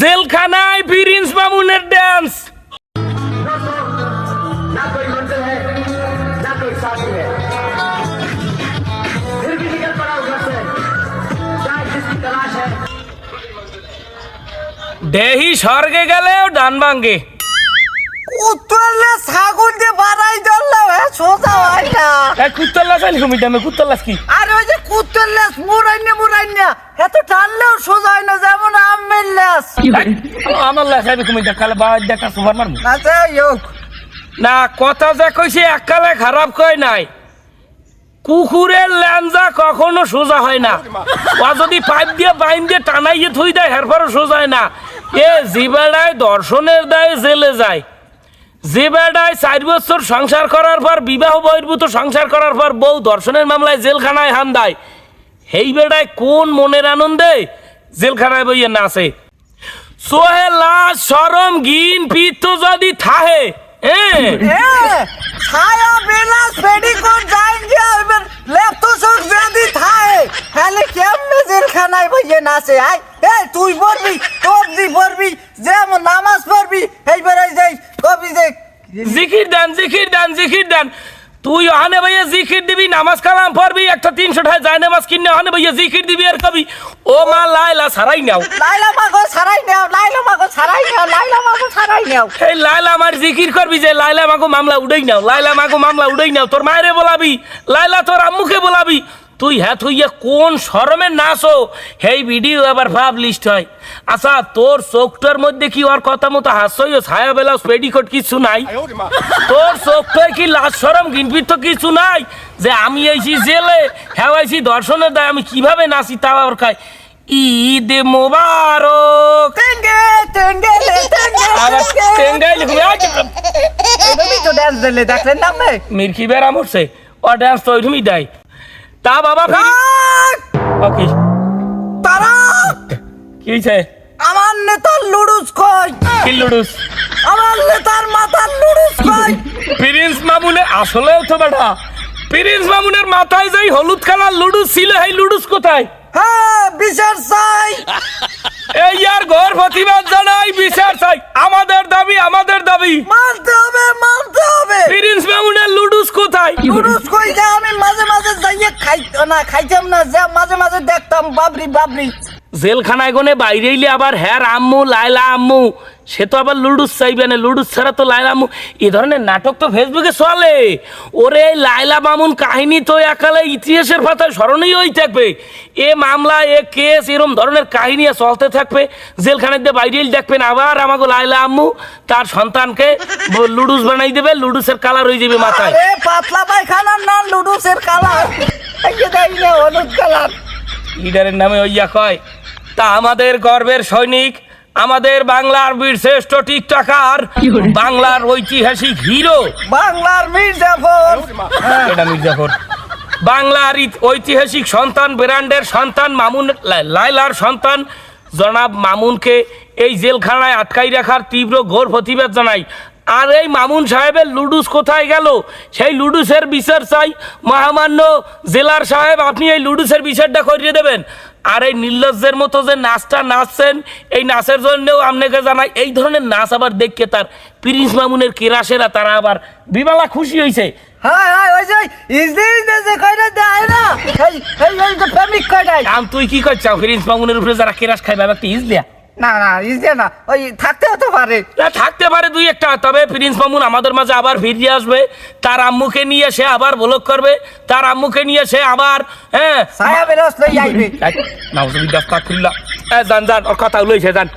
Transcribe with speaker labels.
Speaker 1: জেলখানায় প্রিন্স মামুনের ড্যান্স দেহি স্বর্গে গেলেও ডান ভাঙ্গে
Speaker 2: ছাগল দিয়ে বাড়াই সোজা হয় না।
Speaker 1: কুত্তল্লাস কি?
Speaker 2: আর ওই যে এত টানলেও সোজা হয় না যেমন আমের লেস
Speaker 1: আমার লাস আমি কমি দেখালে বা দেখা সুপার মারমু
Speaker 2: না
Speaker 1: কথা যে কইছে এককালে খারাপ কয় নাই। কুকুরের ল্যাঞ্জা কখনো সোজা হয় না। ও যদি পাইপ দিয়ে বাইন দিয়ে টানাইয়ে থুই দেয় হেরপরও সোজা হয় না। এ জিবেড়ায় দর্শনের দায় জেলে যায়। যে বেড়ায় চার বছর সংসার করার পর, বিবাহ বহির্ভূত সংসার করার পর বউ দর্শনের মামলায় জেলখানায় হান দেয়। সেই বেড়ায় কোন মনের আনন্দে জেলখানায় বইয়ে নাচে সোহে লাশ, সরম, গিন, পিত্ত যদি থাহে
Speaker 2: যদি তাহলে জেলখানায় বইয়ে নাচে তুই যেমন নামাজ পড়বি এইবারে যাই কবি যে
Speaker 1: জিকির দেন জিকির দেন জিকির দেন। তুই ওখানে ভাইয়া জিকির দিবি নামাজ কালাম পড়বি একটা তিনশো টাকা যায় নামাজ কিনে ওখানে ভাইয়া জিকির দিবি আর কবি ও মা লাইলা সারাই নাও।
Speaker 2: লাইলা মাগো ছাড়াই নাও লাইলা মাগো ছাড়াই নাও লাইলা মাগো ছাড়াই নাও।
Speaker 1: এই লাইলা আমার জিকির করবি যে লাইলা মাগো মামলা উড়াই নাও লাইলা মাগো মামলা উড়াই নাও তোর মায়েরে বলাবি লাইলা তোর আম্মুকে বলাবি। তুই হ্যাঁ তুই ইয়ে কোন শরমের নাচো হেই ভিডিও আবার ভাব লিস্ট হয়। আচ্ছা তোর চোখটার মধ্যে কি ওর কথা মতো হাসই ছায়া বেলা পেডিকোট কিছু নাই? তোর চোখটায় কি লাজ সরম গিনপির তো কিছু নাই? যে আমি আইছি জেলে হ্যাঁ আইছি দর্শনের দায় আমি কীভাবে নাচি তা আবার খাই ঈদ মোবারক। মির্কি বেড়া মরছে। ও ড্যান্স তো ওইরকমই দেয়। তা কি? হয়েছে
Speaker 2: আমার নেতার লুডুস কই?
Speaker 1: কিল্লুডুস
Speaker 2: আমার নেতার মাথার লুডুস কই?
Speaker 1: প্রিন্স আসলেও তো বেটা। প্রিন্স মামুনের মাথায় যেই হলুদ কালার লুডুস ছিল এই লুডুস কোথায়?
Speaker 2: হ্যাঁ বিচার চাই।
Speaker 1: এই আর ঘর প্রতিবাদ জানাই বিচার চাই। আমাদের দাবি আমাদের দাবি।
Speaker 2: মানতে হবে মানতে হবে।
Speaker 1: প্রিন্স মামুনের লুডুস
Speaker 2: আমি মাঝে মাঝে না খাইতাম না যা মাঝে মাঝে দেখতাম বাবরি বাবরি।
Speaker 1: জেলখানায় গনে বাইরে এলে আবার হ্যার আম্মু লাইলা আম্মু। সে তো আবার লুডুস চাইবে না লুডুস ছাড়া তো লাইলা আম্মু। এ ধরনের নাটক তো ফেসবুকে চলে। ওরে লাইলা মামুন কাহিনী তো একালে ইতিহাসের পাতায় স্মরণীয় হয়ে থাকবে। এ মামলা এ কেস এরম ধরনের কাহিনী চলতে থাকবে। জেলখানায় দিয়ে বাইরে এলে দেখবেন আবার আমাকে লাইলা আম্মু তার সন্তানকে লুডুস বানাই দেবে লুডুসের কালার হয়ে যাবে মাথায়।
Speaker 2: পাতলা পায়খানার না লুডুসের কালার। হলুদ কালার।
Speaker 1: লিডারের নামে ওইয়া কয় তা আমাদের গর্বের সৈনিক আমাদের বাংলার বীর শ্রেষ্ঠ টিকটাকার বাংলার ঐতিহাসিক হিরো।
Speaker 2: বাংলার মির্জাফর
Speaker 1: এটা মির্জাফর বাংলার ঐতিহাসিক সন্তান ব্র্যান্ডের সন্তান মামুন লাইলার সন্তান। জনাব মামুনকে এই জেলখানায় আটকাই রাখার তীব্র ঘোর প্রতিবাদ জানাই। আর এই মামুন সাহেবের লুডুস কোথায় গেল? সেই লুডুসের বিচার চাই। মহামান্য জেলার সাহেব আপনি এই লুডুসের বিচারটা করিয়ে দেবেন। আর এই নির্লজ্জের মতো যে নাচটা নাচছেন এই নাচের জন্যও আপনাকে জানাই এই ধরনের নাচ আবার দেখকে তার প্রিন্স মামুনের কেরাসেরা তারা আবার বিবালা খুশি হয়েছে
Speaker 2: হ্যাঁ হ্যাঁ
Speaker 1: তুই কি করছাও? প্রিন্স মামুনের উপরে যারা কেরাস খাই বাবা একটা ইজ দেয়া।
Speaker 2: না না ইজদি না। ওই থাকতে হতে পারে।
Speaker 1: না, থাকতে পারে দুই একটা তবে প্রিন্স মামুন আমাদের মাঝে আবার ফিরিয়ে আসবে। তার আম্মুকে নিয়ে সে আবার ব্লক করবে। তার আম্মুকে নিয়ে সে আবার হ্যাঁ
Speaker 2: ছায়া বেরস লই আইবে।
Speaker 1: নাউজুবিল্লাহ আস্তাগফিরুল্লাহ এ জান জান ওর কথা লইছে জান